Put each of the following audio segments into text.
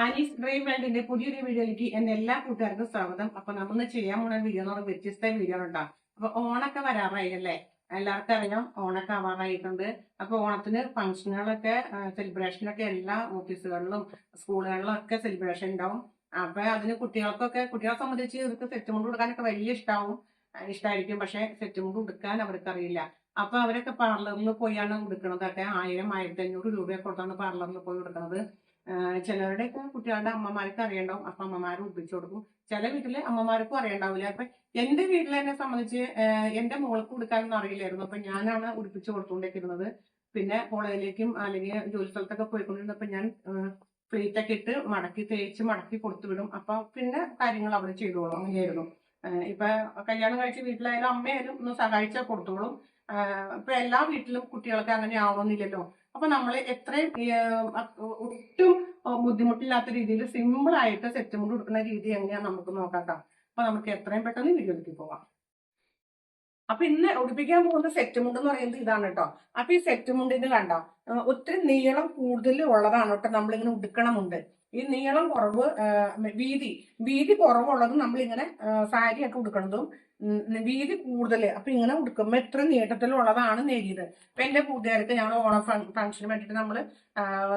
Annie's dream വേൾഡിന്റെ പുതിയൊരു വീഡിയോയിലേക്ക് എന്റെ എല്ലാ കൂട്ടുകാർക്കും സ്വാഗതം. അപ്പൊ നമ്മൾ ചെയ്യാൻ പോണ വീഡിയോ എന്ന് പറഞ്ഞാൽ വ്യത്യസ്ത വീഡിയോ ഉണ്ടാവും. അപ്പൊ ഓണൊക്കെ വരാറായി അല്ലേ എല്ലാവർക്കും അറിയാം ഓണൊക്കെ ആവാറായിട്ടുണ്ട്. അപ്പൊ ഓണത്തിന് ഫംഗ്ഷനുകളൊക്കെ സെലിബ്രേഷനൊക്കെ എല്ലാ ഓഫീസുകളിലും സ്കൂളുകളിലും ഒക്കെ സെലിബ്രേഷൻ ഉണ്ടാവും. അപ്പൊ അതിന് കുട്ടികൾക്കൊക്കെ കുട്ടികളെ സംബന്ധിച്ച് ഇവർക്ക് സെറ്റ് മുണ്ട് കൊടുക്കാനൊക്കെ വലിയ ഇഷ്ടാവും ഇഷ്ടമായിരിക്കും പക്ഷെ സെറ്റ് മുണ്ട് കൊടുക്കാൻ അവർക്കറിയില്ല അപ്പൊ അവരൊക്കെ പാർലറിൽ പോയാണ് ഉടുക്കണതൊക്കെ ആയിരം ആയിരത്തി അഞ്ഞൂറ് രൂപയൊക്കെ കൊടുത്താണ് പാർലറിൽ പോയി കൊടുക്കുന്നത് ചിലരുടെയൊക്കെ കുട്ടികളുടെ അമ്മമാർക്ക് അറിയണ്ടാവും. അപ്പൊ അമ്മമാർ ഒപ്പിച്ചു കൊടുക്കും. ചില വീട്ടിൽ അമ്മമാർക്കും അറിയണ്ടാവില്ല. അപ്പൊ എന്റെ വീട്ടിൽ എന്നെ സംബന്ധിച്ച് എന്റെ മോൾക്ക് കൊടുക്കാനൊന്നും അറിയില്ലായിരുന്നു. അപ്പൊ ഞാനാണ് ഉടുപ്പിച്ചു കൊടുത്തുകൊണ്ടിരിക്കുന്നത്. പിന്നെ കോളേജിലേക്കും അല്ലെങ്കിൽ ജോലി സ്ഥലത്തൊക്കെ പോയിക്കൊണ്ടിരുന്നപ്പോ ഞാൻ പ്ലേറ്റ് ഒക്കെ ഇട്ട് മടക്കി തേച്ച് മടക്കി കൊടുത്തു വിടും. അപ്പൊ പിന്നെ കാര്യങ്ങൾ അവർ ചെയ്തോളും. അങ്ങനെയായിരുന്നു. ഇപ്പൊ കല്യാണം കഴിച്ച് വീട്ടിലായാലും അമ്മയായാലും ഒന്ന് സഹായിച്ചാൽ കൊടുത്തോളും. ഇപ്പൊ എല്ലാ വീട്ടിലും കുട്ടികൾക്ക് അങ്ങനെ ആവണമെന്നില്ലല്ലോ. അപ്പൊ നമ്മൾ എത്രയും ഒട്ടും ബുദ്ധിമുട്ടില്ലാത്ത രീതിയിൽ സിമ്പിൾ ആയിട്ട് സെറ്റ് മുണ്ട് കൊടുക്കുന്ന രീതി എങ്ങനെയാ നമുക്ക് നോക്കാം അപ്പൊ നമുക്ക് എത്രയും പെട്ടെന്ന് വീഡിയോയിലേക്ക് പോവാം അപ്പൊ ഇന്ന് ഉടുപ്പിക്കാൻ പോകുന്ന സെറ്റ് മുണ്ട് എന്ന് പറയുന്നത് ഇതാണ് കേട്ടോ അപ്പൊ ഈ സെറ്റ് മുണ്ടിന് കണ്ടോ ഒത്തിരി നീളം കൂടുതൽ ഉള്ളതാണ് കേട്ടോ നമ്മളിങ്ങനെ ഉടുക്കണമുണ്ട് ഈ നീളം കുറവ് വീതി വീതി കുറവുള്ളത് നമ്മളിങ്ങനെ ഒക്കെ ഉടുക്കണതും വീതി കൂടുതൽ അപ്പൊ ഇങ്ങനെ ഉടുക്കുമ്പോൾ എത്ര നീട്ടത്തിലുള്ളതാണ് നേരിയത് അപ്പൊ എന്റെ കൂട്ടുകാർക്ക് ഞങ്ങൾ ഓണം ഫംഗ്ഷന് വേണ്ടിയിട്ട് നമ്മൾ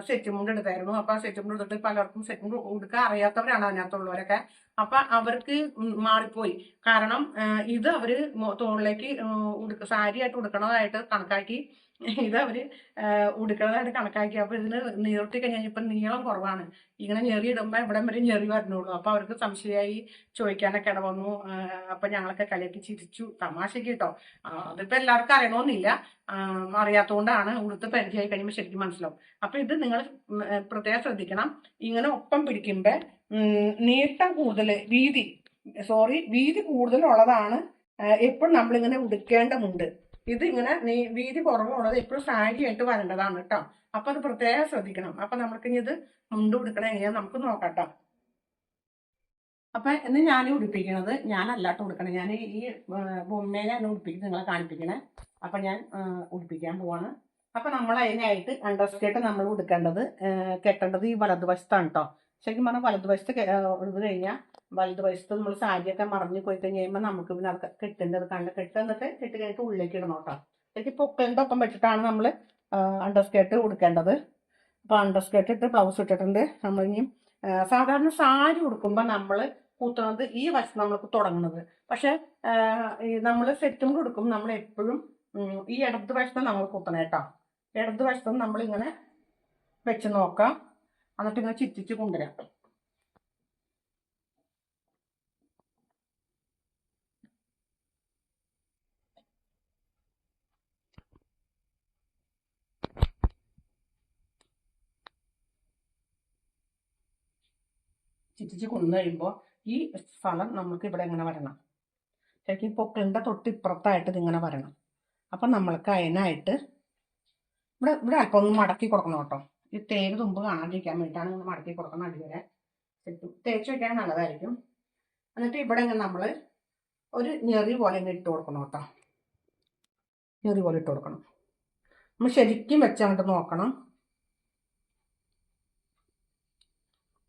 സെറ്റ് മുണ്ട് എടുത്തായിരുന്നു. അപ്പൊ ആ സെറ്റ് മുണ്ട് എടുത്തിട്ട് പലർക്കും സെറ്റ് മുണ്ട് ഉടുക്കാൻ അറിയാത്തവരാണ് അതിനകത്തുള്ളവരൊക്കെ. അപ്പൊ അവർക്ക് മാറിപ്പോയി. കാരണം ഇത് അവർ തോളിലേക്ക് ഉടുക്ക സാരി ആയിട്ട് ഉടുക്കണതായിട്ട് കണക്കാക്കി ഇത് അവർ ആ, ഉടുക്കണതായിട്ട് കണക്കാക്കി. അപ്പൊ ഇതിന് നീർത്തി കഴിഞ്ഞാൽ ഇപ്പൊ നീളം കുറവാണ്. ഇങ്ങനെ ഞെറിയിടുമ്പോൾ ഇവിടെ വരെ ഞെറി വരണുള്ളൂ. അപ്പൊ അവർക്ക് സംശയമായി ചോദിക്കാനൊക്കെ ഇട വന്നു. അപ്പം ഞങ്ങളൊക്കെ കളിയാക്കി ചിരിച്ചു. തമാശ കേട്ടോ. അതിപ്പോൾ അതിപ്പോ എല്ലാവർക്കും അറിയണമെന്നില്ല അറിയാത്തതുകൊണ്ടാണ് ഉടുത്ത് പരിചയമായി കഴിയുമ്പോൾ ശരിക്കും മനസ്സിലാവും. അപ്പൊ ഇത് നിങ്ങൾ പ്രത്യേകം ശ്രദ്ധിക്കണം. ഇങ്ങനെ ഒപ്പം പിടിക്കുമ്പോ ഉം, നീട്ടം കൂടുതൽ വീതി സോറി വീതി കൂടുതലുള്ളതാണ് എപ്പോഴും നമ്മളിങ്ങനെ ഉടുക്കേണ്ടതുണ്ട്. ഇത് ഇങ്ങനെ നീ- വീതി കുറവുള്ളത് എപ്പോഴും സാരി ആയിട്ട് വരേണ്ടതാണ് കേട്ടോ അപ്പൊ അത് പ്രത്യേകം ശ്രദ്ധിക്കണം. അപ്പൊ നമുക്ക് ഇനി ഇത് മുണ്ട് ഉടുക്കണം എങ്ങനെയാ നമുക്ക് നോക്കട്ടോ അപ്പൊ ഇന്ന് ഞാൻ ഉടുപ്പിക്കണത് ഞാനല്ലാട്ട് ഉടുക്കണം. ഞാൻ ഈ ബൊമ്മേനെ ബൊമ്മേനെയാണ് ഉടുപ്പിക്കുന്നത് നിങ്ങളെ കാണിപ്പിക്കണേ. അപ്പൊ ഞാൻ ഉടുപ്പിക്കാൻ പോവാണ്. അപ്പൊ നമ്മൾ അതിനായിട്ട് അണ്ടർസ്കേർട്ട് നമ്മൾ ഉടുക്കേണ്ടത് കെട്ടേണ്ടത് ഈ വലതുവശത്താണ് കേട്ടോ ശരിക്കും പറഞ്ഞാൽ വലതുവശത്ത് ഉടുത്ത് കഴിഞ്ഞാൽ വലതുവശത്ത് നമ്മൾ സാരിയൊക്കെ മറിഞ്ഞ് പോയി കഴിഞ്ഞ് കഴിയുമ്പോൾ നമുക്ക് പിന്നെ അത് കെട്ടേണ്ടത് കണ്ട് കെട്ട് എന്നിട്ട് കെട്ടി കഴിഞ്ഞിട്ട് ഉള്ളിലേക്ക് ഇടണം കേട്ടോ. ശരിക്കും പൊക്കലിന്റെ ഒപ്പം വെച്ചിട്ടാണ് നമ്മൾ അണ്ടർസ്കേർട്ട് കൊടുക്കേണ്ടത് അപ്പോൾ അണ്ടർസ്കേർട്ട് ഇട്ട് ബ്ലൗസ് ഇട്ടിട്ടുണ്ട്. നമ്മൾ ഇനി സാധാരണ സാരി കൊടുക്കുമ്പോൾ നമ്മൾ കൂത്തുന്നത് ഈ വശത്ത് നമ്മൾക്ക് തുടങ്ങുന്നത്. പക്ഷെ നമ്മൾ സെറ്റും കൊടുക്കും നമ്മൾ എപ്പോഴും ഈ ഇടത് വശത്ത് നമ്മൾ കുത്തണം കേട്ടോ. ഇടത് വശത്ത് നമ്മളിങ്ങനെ വെച്ച് നോക്കാം. എന്നിട്ട് ഇങ്ങനെ ചിറ്റിച്ച് കൊണ്ടുവരാം. ചിറ്റിച്ച് കൊണ്ടു കഴിയുമ്പോൾ ഈ സ്ഥലം നമുക്ക് ഇവിടെ ഇങ്ങനെ വരണം. ശരിക്കും പൊക്കളിന്റെ തൊട്ട് ഇപ്പുറത്തായിട്ട് ഇതിങ്ങനെ വരണം. അപ്പം നമ്മൾക്ക് അതിനായിട്ട് ഇവിടെ ഇവിടെ അല്പം ഒന്ന് മടക്കി കൊടുക്കണം കേട്ടോ. ഈ തേര് തുമ്പ് കാണാതിരിക്കാൻ വേണ്ടിയിട്ടാണ് ഇങ്ങനെ മടക്കി കൊടുക്കുന്നത് അടിവരെ. വരെ തേച്ച് വെക്കാൻ നല്ലതായിരിക്കും. എന്നിട്ട് ഇവിടെ ഇങ്ങനെ നമ്മൾ ഒരു ഞെറി പോലെ ഇങ്ങനെ ഇട്ട് കൊടുക്കണം കേട്ടോ. ഞെറി പോലെ ഇട്ട് കൊടുക്കണം. നമ്മൾ ശരിക്കും വെച്ചങ്ങോട്ട് നോക്കണം.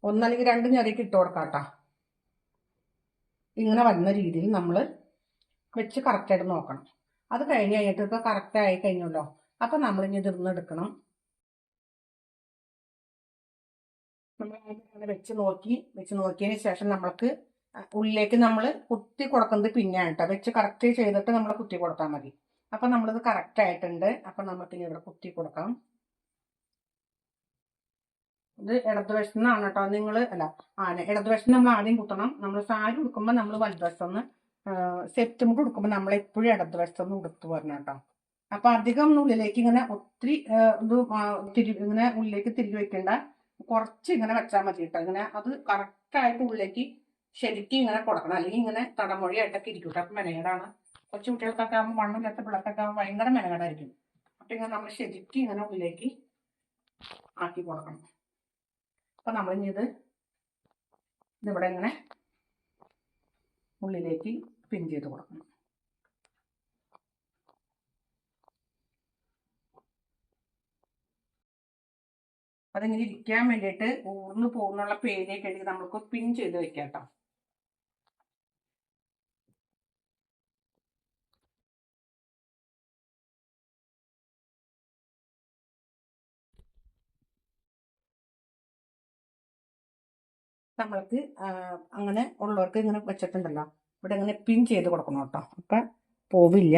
ഒന്നല്ലെങ്കിൽ രണ്ട് ഞെറിക്ക് ഇട്ട് കൊടുക്കാം കേട്ടോ ഇങ്ങനെ വരുന്ന രീതിയിൽ നമ്മൾ വെച്ച് കറക്റ്റായിട്ട് നോക്കണം. അത് കഴിഞ്ഞ് കഴിഞ്ഞിട്ട് ഇപ്പോൾ കറക്റ്റ് ആയി കഴിഞ്ഞല്ലോ. അപ്പം നമ്മൾ ഇനി ഇതിർന്ന് എടുക്കണം. നമ്മൾ അങ്ങനെ വെച്ച് നോക്കി വെച്ച് നോക്കിയതിന് ശേഷം നമ്മൾക്ക് ഉള്ളിലേക്ക് നമ്മൾ കുത്തി കൊടുക്കുന്നത് പിന്നെയാണ് കേട്ടോ വെച്ച് കറക്റ്റ് ചെയ്തിട്ട് നമ്മൾ കുത്തി കൊടുത്താൽ മതി. അപ്പം നമ്മളിത് കറക്റ്റ് ആയിട്ടുണ്ട്. അപ്പം നമുക്ക് ഇനി ഇവിടെ കുത്തി കൊടുക്കാം. ഇത് ഇടതുവശത്തു നിന്നാണ് കേട്ടോ നിങ്ങൾ അല്ല ആ ഇടതുവശത്ത് നമ്മൾ ആദ്യം കുത്തണം. നമ്മൾ സാരി ഉടുക്കുമ്പോൾ നമ്മൾ വലതുവശത്തുനിന്ന് സെറ്റ് മുണ്ട് ഉടുക്കുമ്പോൾ നമ്മൾ എപ്പോഴും ഇടതുവശത്തുനിന്ന് ഉടുത്തു വരണം കേട്ടോ അപ്പൊ അധികം ഉള്ളിലേക്ക് ഇങ്ങനെ ഒത്തിരി ഇത് തിരി ഇങ്ങനെ ഉള്ളിലേക്ക് തിരികെ വെക്കണ്ട. കുറച്ച് ഇങ്ങനെ വെച്ചാൽ മതി കേട്ടോ ഇങ്ങനെ അത് കറക്റ്റായിട്ട് ഉള്ളിലേക്ക് ശരിക്കും ഇങ്ങനെ കൊടുക്കണം. അല്ലെങ്കിൽ ഇങ്ങനെ തടമൊഴിയായിട്ടൊക്കെ ഇരിക്കും കേട്ടോ അപ്പം മെനകേടാണ്. കൊച്ചു കുട്ടികൾക്കൊക്കെ ആകുമ്പോൾ മണ്ണില്ലാത്ത പിള്ളേർക്കൊക്കെ ആകുമ്പോൾ ഭയങ്കര മെനകേടായിരിക്കും. അപ്പം ഇങ്ങനെ നമ്മൾ ശരിക്കും ഇങ്ങനെ ഉള്ളിലേക്ക് ആക്കി കൊടുക്കണം. അപ്പൊ നമ്മളിനി ഇത് ഇതിവിടെ ഇങ്ങനെ ഉള്ളിലേക്ക് പിൻ ചെയ്ത് കൊടുക്കണം. അതിങ്ങനെ ഇരിക്കാൻ വേണ്ടിയിട്ട് ഊർന്ന് പോകുന്നുള്ള ഉണ്ടെങ്കിൽ നമ്മൾക്ക് പിൻ ചെയ്ത് വെക്കാം കേട്ടോ നമ്മൾക്ക് അങ്ങനെ ഉള്ളവർക്ക് ഇങ്ങനെ വെച്ചിട്ടുണ്ടല്ലോ. ഇവിടെ ഇങ്ങനെ പിൻ ചെയ്ത് കൊടുക്കണം കേട്ടോ. അപ്പം പോവില്ല.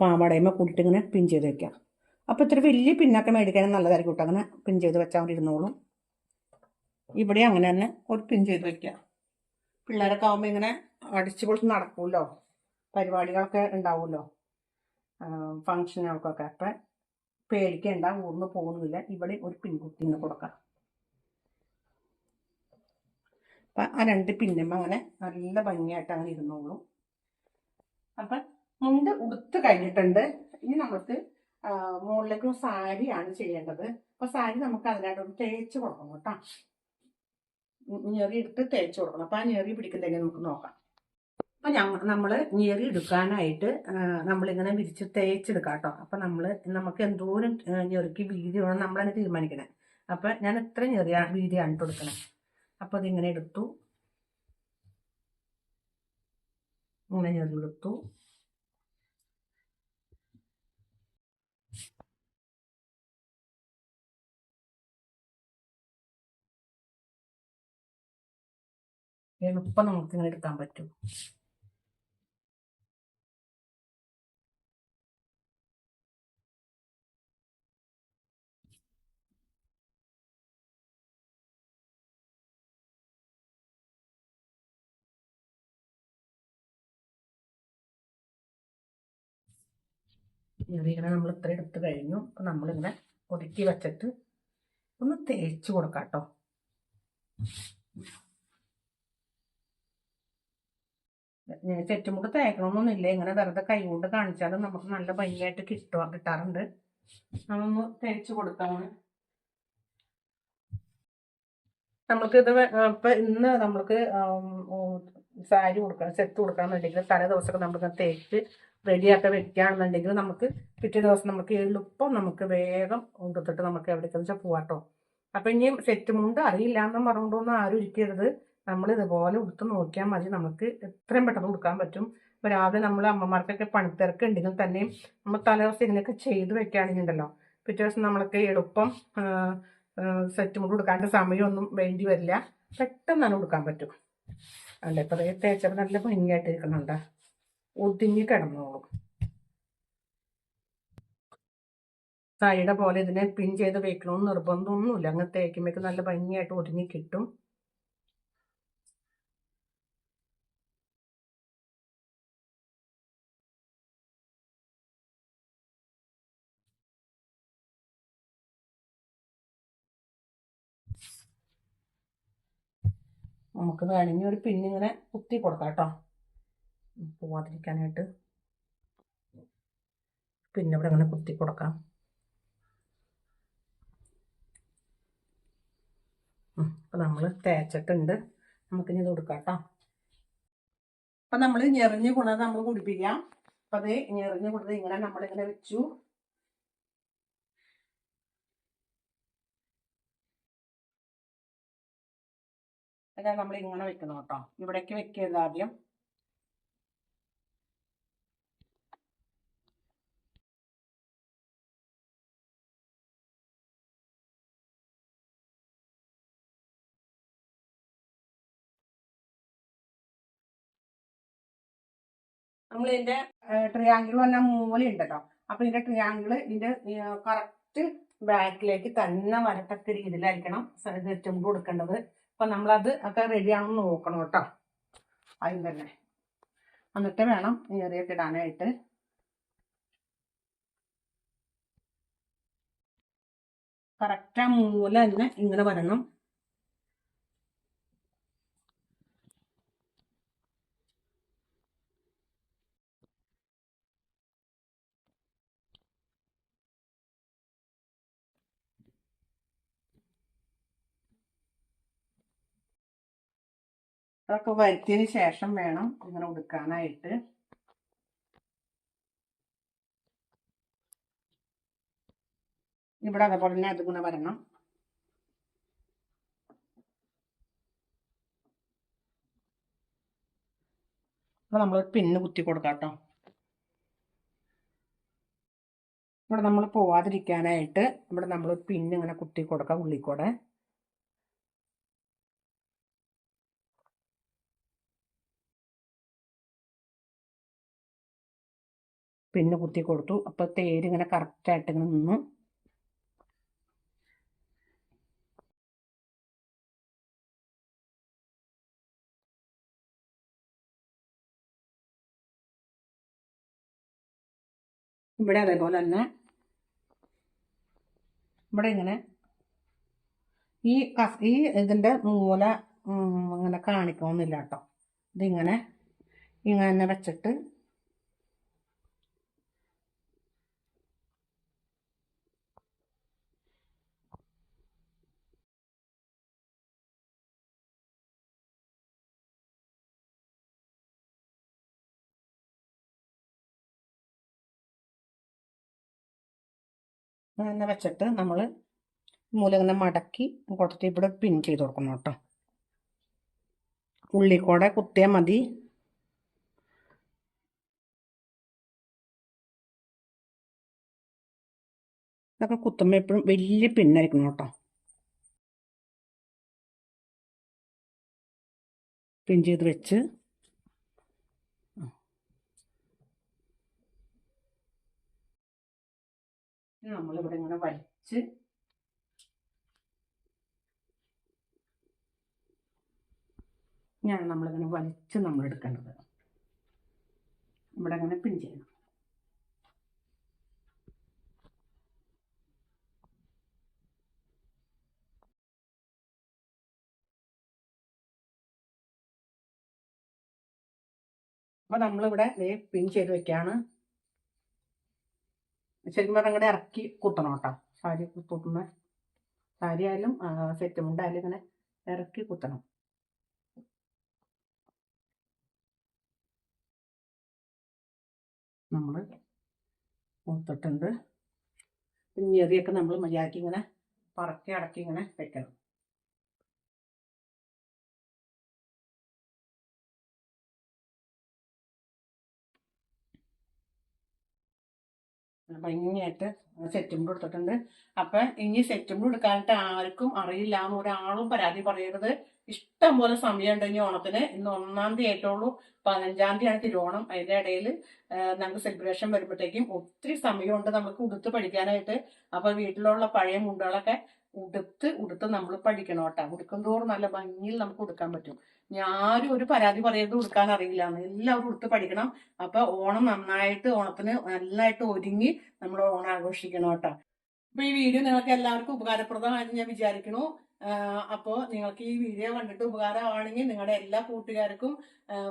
പാവാടയുമ്പോൾ കൂട്ടിയിട്ട് ഇങ്ങനെ പിൻ ചെയ്ത് വെക്കാം. അപ്പോൾ ഇത്തിരി വലിയ പിന്നൊക്കെ മേടിക്കാനും നല്ലതായിരിക്കും കേട്ടോ. അങ്ങനെ പിൻ ചെയ്ത് വെച്ചാൽ അവിടെ ഇരുന്നോളും. ഇവിടെ അങ്ങനെ തന്നെ ഒരു പിൻ ചെയ്ത് വെക്കാം. പിള്ളേരൊക്കെ ആകുമ്പോൾ ഇങ്ങനെ അടിച്ചു പൊളിച്ച് നടക്കുമല്ലോ പരിപാടികളൊക്കെ ഉണ്ടാവുമല്ലോ. ഫങ്ഷനുകൾക്കൊക്കെ അപ്പം പേടിക്കേണ്ട ഊർന്ന് പോകുന്നില്ല. ഇവിടെ ഒരു പിൻകുത്തിന്ന് കൊടുക്കാം അപ്പം ആ രണ്ട് പിന്നുമ്പോൾ അങ്ങനെ നല്ല ഭംഗിയായിട്ട് അങ്ങനെ ഇരുന്നോളൂ. അപ്പം മുണ്ട് ഉടുത്ത് കഴിഞ്ഞിട്ടുണ്ട്. ഇനി നമുക്ക് മുകളിലേക്ക് സാരിയാണ് ചെയ്യേണ്ടത്. അപ്പൊ സാരി നമുക്ക് അതിനായിട്ട് ഒരു തേച്ച് കൊടുക്കണം കേട്ടോ. ഞെറി എടുത്ത് തേച്ച് കൊടുക്കണം. അപ്പൊ ആ ഞെറി പിടിക്കുന്നതിനെ നമുക്ക് നോക്കാം. അപ്പൊ ഞങ്ങൾ നമ്മൾ ഞെറി എടുക്കാനായിട്ട് നമ്മളിങ്ങനെ വിരിച്ച് തേച്ചെടുക്കാം കേട്ടോ. അപ്പൊ നമ്മൾ നമുക്ക് എന്തോരം ഞെറിക്ക് വീതി വേണം നമ്മളതിനെ തീരുമാനിക്കണേ. അപ്പൊ ഞാൻ എത്ര ഞെറിയാണ് വീതിയാണ് കൊടുക്കണേ? അപ്പൊ അതിങ്ങനെ എടുത്തു. ഇങ്ങനെ ഞാൻ എടുത്തു. എളുപ്പം നമുക്ക് ഇങ്ങനെ എടുക്കാൻ പറ്റും. ഇങ്ങനെ നമ്മൾ ഇത്ര എടുത്ത് കഴിഞ്ഞു. അപ്പം നമ്മളിങ്ങനെ ഒതുക്കി വെച്ചിട്ട് ഒന്ന് തേച്ച് കൊടുക്കാം കേട്ടോ ചെറ്റുമുട്ട് തേക്കണമെന്നൊന്നുമില്ല ഇങ്ങനെ വെറുതെ കൈ കൊണ്ട് കാണിച്ചാലും നമുക്ക് നല്ല ഭംഗിയായിട്ട് കിട്ടുക കിട്ടാറുണ്ട്. നമ്മളൊന്ന് തേച്ച് കൊടുക്കാണ്. നമ്മൾക്ക് ഇത് ഇപ്പൊ ഇന്ന് നമ്മൾക്ക് സാരി കൊടുക്കണം സെറ്റ് കൊടുക്കണമെന്നുണ്ടെങ്കിൽ തലേ ദിവസമൊക്കെ നമ്മൾ തേച്ച് റെഡിയാക്കി വെക്കുകയാണെന്നുണ്ടെങ്കിൽ നമുക്ക് പിറ്റേ ദിവസം നമുക്ക് എളുപ്പം നമുക്ക് വേഗം കൊണ്ടുത്തിട്ട് നമുക്ക് എവിടേക്കെന്ന് വെച്ചാൽ പോവാട്ടോ അപ്പൊ ഇനിയും സെറ്റ് മുണ്ട് അറിയില്ല എന്നും പറഞ്ഞുകൊണ്ടൊന്നും ആരും ഇരിക്കരുത്. നമ്മൾ ഇതുപോലെ ഉടുത്ത് നോക്കിയാൽ മതി. നമുക്ക് എത്രയും പെട്ടെന്ന് കൊടുക്കാൻ പറ്റും. ഇപ്പൊ രാവിലെ നമ്മൾ അമ്മമാർക്കൊക്കെ പണിത്തിരക്ക് ഉണ്ടെങ്കിൽ തന്നെയും നമ്മൾ തലേദിവസം ഇതിനൊക്കെ ചെയ്ത് വെക്കുകയാണെങ്കിൽ ഉണ്ടല്ലോ പിറ്റേ ദിവസം നമ്മൾക്ക് എളുപ്പം സെറ്റ് മുണ്ട് കൊടുക്കാണ്ട് സമയമൊന്നും വേണ്ടി വരില്ല. പെട്ടെന്ന് തന്നെ കൊടുക്കാൻ പറ്റും. അല്ല? ഇപ്പൊ ദേ തേച്ചപ്പോൾ നല്ല ഭംഗിയായിട്ട് ഇരിക്കുന്നുണ്ട് ഒതുങ്ങി കിടന്നോളും. സാരിയുടെ പോലെ ഇതിനെ പിൻ ചെയ്ത് വെക്കണമെന്ന് നിർബന്ധമൊന്നുമില്ല. അങ്ങ് തേക്കുമ്പോഴേക്ക് നല്ല ഭംഗിയായിട്ട് ഒതുങ്ങി കിട്ടും. നമുക്ക് വേണമെങ്കിൽ ഒരു പിന്നിങ്ങനെ കുത്തി കൊടുക്കാം കേട്ടോ. പോവാതിരിക്കാനായിട്ട്. പിന്നെ ഇവിടെ അങ്ങനെ കുത്തി കൊടുക്കാം. അപ്പം നമ്മൾ തേച്ചിട്ടുണ്ട്. നമുക്കിനി ഇത് കൊടുക്കാം കേട്ടോ അപ്പം നമ്മൾ ഞെറിഞ്ഞ് കൊണ്ടത് നമ്മൾ കുടിപ്പിക്കാം. അപ്പം അത് ഞെറിഞ്ഞ് കൊണ്ടത് ഇങ്ങനെ നമ്മളിങ്ങനെ വെച്ചു. നമ്മൾ ഇങ്ങനെ വെക്കണം കേട്ടോ. ഇവിടേക്ക് വെക്കരുത് ആദ്യം. നമ്മൾ ഇതിന്റെ ട്രിയാങ്കിൾ വന്ന മൂല ഉണ്ടല്ലോ. അപ്പൊ ഇതിന്റെ ട്രിയാങ്കിൾ ഇതിന്റെ കറക്റ്റ് ബാക്കിലേക്ക് തന്നെ വരത്തക്ക രീതിയിലായിരിക്കണം ചെമ്പ് കൊടുക്കേണ്ടത്. അപ്പൊ അത് ഒക്കെ റെഡിയാണെന്ന് നോക്കണം കേട്ടോ. ആദ്യം തന്നെ. എന്നിട്ട് വേണം ഏറിയൊക്കെ ഇടാനായിട്ട്. കറക്റ്റ് ആ മൂല തന്നെ ഇങ്ങനെ വരണം. അതൊക്കെ വരുത്തിയതിന് ശേഷം വേണം ഇങ്ങനെ ഉടുക്കാനായിട്ട്. ഇവിടെ അതേപോലെ തന്നെ അതുകൂടെ വരണം. അപ്പൊ നമ്മൾ പിന്ന് കുത്തി കൊടുക്കാം കേട്ടോ. ഇവിടെ നമ്മൾ പോവാതിരിക്കാനായിട്ട് ഇവിടെ നമ്മൾ പിന്നിങ്ങനെ കുത്തി കൊടുക്കാം ഉള്ളിക്കൂടെ. പിന്നെ കുത്തി കൊടുത്തു. അപ്പോൾ തേര് ഇങ്ങനെ കറക്റ്റായിട്ട് ഇങ്ങനെ നിന്നു. ഇവിടെ അതേപോലെ തന്നെ ഇവിടെ ഇങ്ങനെ ഈ കസ് ഈ ഇതിന്റെ ഉം, ഇങ്ങനെ കാണിക്കണമെന്നില്ല കേട്ടോ. ഇതിങ്ങനെ ഇങ്ങനെ വെച്ചിട്ട് അങ്ങനെ വെച്ചിട്ട് നമ്മൾ മൂലങ്ങനെ മടക്കി കൊടുത്തിട്ട് ഇവിടെ പിൻ ചെയ്ത് കൊടുക്കണം കേട്ടോ. ഉള്ളിക്കൂടെ കുത്തിയാൽ മതി. ഇതൊക്കെ കുത്തുമ്പോൾ എപ്പോഴും വലിയ പിന്നായിരിക്കണം കേട്ടോ. പിൻ ചെയ്ത് വെച്ച് നമ്മളിവിടെ ഇങ്ങനെ വലിച്ച് ഞാൻ നമ്മളിങ്ങനെ വലിച്ച് നമ്മൾ എടുക്കേണ്ടത്. ഇവിടെ അങ്ങനെ പിൻ ചെയ്യണം. അപ്പൊ നമ്മളിവിടെ പിൻ ചെയ്ത് വെക്കാണ്. ശരിക്കും പറഞ്ഞാൽ ഇങ്ങോട്ട് ഇറക്കി കുത്തണം കേട്ടോ. സാരി കുത്തുന്ന സാരി ആയാലും സെറ്റ് മുണ്ടായാലും ഇങ്ങനെ ഇറക്കി കുത്തണം. നമ്മൾ കുത്തിട്ടുണ്ട് ഞെറിയൊക്കെ നമ്മൾ മര്യാദയ്ക്ക് ഇങ്ങനെ പറക്കി അടക്കി ഇങ്ങനെ വെക്കണം. ഭംഗിയായിട്ട് സെറ്റും കൊടുത്തിട്ടുണ്ട്. അപ്പൊ ഇനി സെറ്റും കൊടുക്കാനായിട്ട് ആർക്കും അറിയില്ല എന്ന് ഒരാളും പരാതി പറയരുത്. ഇഷ്ടം പോലെ സമയമുണ്ട് ഇനി ഓണത്തിന്. ഇന്ന് ഒന്നാം തീയതി ആയിട്ടുള്ളൂ. പതിനഞ്ചാം തീയതിയാണ് തിരുവോണം. അതിന്റെ ഇടയിൽ നമുക്ക് സെലിബ്രേഷൻ വരുമ്പോഴത്തേക്കും ഒത്തിരി സമയമുണ്ട് നമുക്ക് ഉടുത്ത് പഠിക്കാനായിട്ട്. അപ്പൊ വീട്ടിലുള്ള പഴയ മുണ്ടുകളൊക്കെ ഉടുത്ത് ഉടുത്ത് നമ്മൾ പഠിക്കണം കേട്ടോ. ഉടുക്കും തോറും നല്ല ഭംഗിയിൽ നമുക്ക് ഉടുക്കാൻ പറ്റും. ഞാനും ഒരു പരാതി പറയരുത് ഉടുക്കാൻ അറിയില്ല. എല്ലാവരും ഉടുത്ത് പഠിക്കണം. അപ്പൊ ഓണം നന്നായിട്ട് ഓണത്തിന് നന്നായിട്ട് ഒരുങ്ങി നമ്മൾ ഓണം ആഘോഷിക്കണം കേട്ടോ. അപ്പൊ ഈ വീഡിയോ നിങ്ങൾക്ക് എല്ലാവർക്കും ഉപകാരപ്രദമായിട്ട് ഞാൻ വിചാരിക്കുന്നു. അപ്പോൾ അപ്പോ നിങ്ങൾക്ക് ഈ വീഡിയോ കണ്ടിട്ട് ഉപകാരമാണെങ്കിൽ നിങ്ങളുടെ എല്ലാ കൂട്ടുകാർക്കും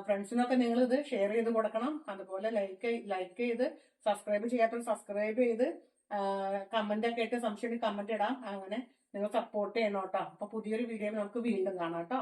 ഫ്രണ്ട്സിനൊക്കെ നിങ്ങൾ ഇത് ഷെയർ ചെയ്ത് കൊടുക്കണം. അതുപോലെ ലൈക്ക് ലൈക്ക് ചെയ്ത് സബ്സ്ക്രൈബ് ചെയ്യാത്തവർ സബ്സ്ക്രൈബ് ചെയ്ത് കമന്റ് ഒക്കെ ആയിട്ട് സംശയം കമന്റ് ഇടാം. അങ്ങനെ നിങ്ങൾ സപ്പോർട്ട് ചെയ്യണം കേട്ടോ. അപ്പൊ പുതിയൊരു വീഡിയോ നമുക്ക് വീണ്ടും കാണാം കേട്ടോ.